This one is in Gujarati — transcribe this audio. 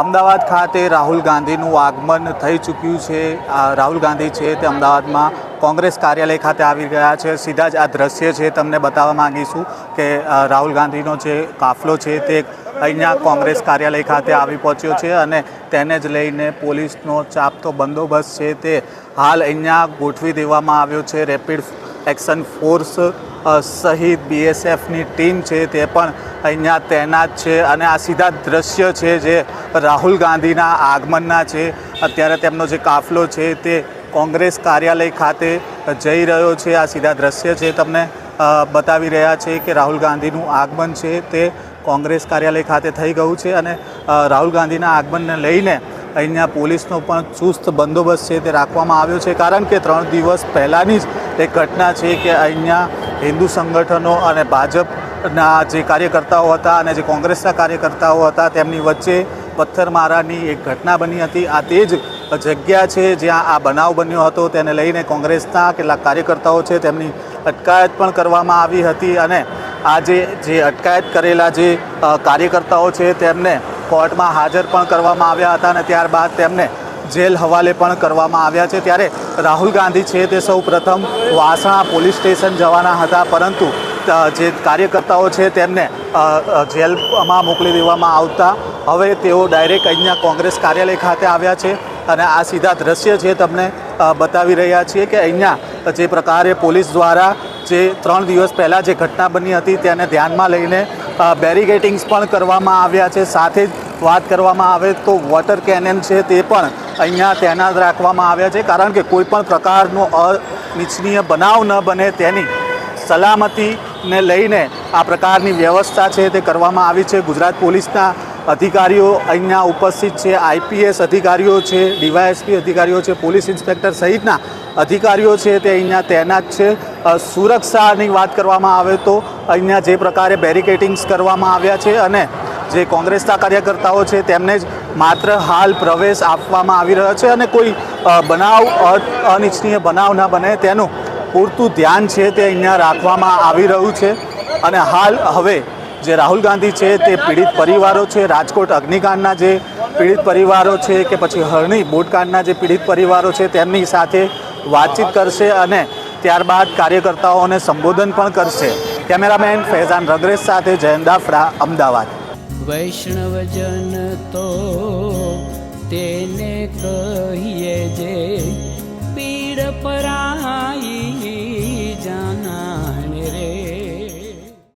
અમદાવાદ ખાતે રાહુલ ગાંધીનું આગમન થઈ ચૂક્યું છે. રાહુલ ગાંધી છે તે અમદાવાદમાં કોંગ્રેસ કાર્યાલય ખાતે આવી ગયા છે. સીધા જ આ દ્રશ્ય છે. તમને બતાવવા માંગીશું કે રાહુલ ગાંધીનો જે કાફલો છે તે અહીંયા કોંગ્રેસ કાર્યાલય ખાતે આવી પહોંચ્યો છે અને તેને જ લઈને પોલીસનો ચાપતો બંદોબસ્ત છે તે હાલ અહીંયા ગોઠવી દેવામાં આવ્યો છે. રેપિડ એક્શન ફોર્સ સહિત બીએસએફની ટીમ છે તે પણ અહીંયા તૈનાત છે અને આ સીધા દ્રશ્ય છે જે રાહુલ ગાંધીના આગમનના છે. અત્યારે તેમનો જે કાફલો છે તે કોંગ્રેસ કાર્યાલય ખાતે જઈ રહ્યો છે. આ સીધા દ્રશ્ય છે તમને બતાવી રહ્યા છે કે રાહુલ ગાંધીનું આગમન છે તે કોંગ્રેસ કાર્યાલય ખાતે થઈ ગયું છે અને રાહુલ ગાંધીના આગમનને લઈને અહીંયા પોલીસનો પણ ચુસ્ત બંદોબસ્ત છે તે રાખવામાં આવ્યો છે. કારણ કે ત્રણ દિવસ પહેલાંની જ એક ઘટના છે કે અહીંયા હિન્દુ સંગઠનો અને ભાજપના જે કાર્યકર્તાઓ હતા અને જે કોંગ્રેસના કાર્યકર્તાઓ હતા તેમની વચ્ચે પથ્થરમારાની એક ઘટના બની હતી. આ તે જ જગ્યા છે જ્યાં આ બનાવ બન્યો હતો. તેને લઈને કોંગ્રેસના કેટલાક કાર્યકર્તાઓ છે તેમની અટકાયત પણ કરવામાં આવી હતી અને આજે જે અટકાયત કરેલા જે કાર્યકર્તાઓ છે તેમને કોર્ટમાં હાજર પણ કરવામાં આવ્યા હતા અને ત્યારબાદ તેમને જેલ હવાલે પણ કરવામાં આવ્યા છે. ત્યારે રાહુલ ગાંધી છે તે સૌ પ્રથમ વાસણા પોલીસ સ્ટેશન જવાના હતા, પરંતુ જે કાર્યકર્તાઓ છે તેમને જેલમાં મોકલી દેવામાં આવતા. હવે તેઓ ડાયરેક્ટ અહીંયા કોંગ્રેસ કાર્યાલય ખાતે આવ્યા છે અને આ સીધા દ્રશ્ય છે તમને બતાવી રહ્યા છીએ કે અહીંયા જે પ્રકારે પોલીસ દ્વારા જે ત્રણ દિવસ પહેલાં જે ઘટના બની હતી તેને ધ્યાનમાં લઈને બેરિગેટિંગ્સ પણ કરવામાં આવ્યા છે. સાથે જ વાત કરવામાં આવે તો વોટર કેનન છે તે પણ અહીંયા તૈનાત રાખવામાં આવ્યા છે. કારણ કે કોઈ પણ પ્રકારનો અનિચ્છનીય બનાવ ન બને તેની સલામતીને લઈને આ પ્રકારની વ્યવસ્થા છે તે કરવામાં આવી છે. ગુજરાત પોલીસના અધિકારીઓ અહીંયા ઉપસ્થિત છે, આઈપીએસ અધિકારીઓ છે, ડીવાયએસપી અધિકારીઓ છે, પોલીસ ઇન્સ્પેક્ટર સહિતના અધિકારીઓ છે તે અહીંયા તૈનાત છે. સુરક્ષાની વાત કરવામાં આવે તો અહીંયા જે પ્રકારે બેરિકેટિંગ્સ કરવામાં આવ્યા છે અને જે કોંગ્રેસના કાર્યકર્તાઓ છે તેમને જ માત્ર હાલ પ્રવેશ આપવામાં આવી રહ્યો છે અને કોઈ બનાવ અનિચ્છનીય બનાવ ન બને તેનું પૂરતું ધ્યાન છે તે અહીંયા રાખવામાં આવી રહ્યું છે. અને હાલ હવે જે રાહુલ ગાંધી છે તે પીડિત પરિવારો છે, રાજકોટ અગ્નિકાંડના જે પીડિત પરિવારો છે કે પછી હરણી બોટકાંડના જે પીડિત પરિવારો છે તેમની સાથે વાતચીત કરશે અને ત્યારબાદ કાર્યકર્તાઓને સંબોધન પણ કરશે. કેમેરામેન ફૈઝાન રગરેશ સાથે જયંત દાફડા, અમદાવાદ. વૈષ્ણવજન તો તેને કહીએ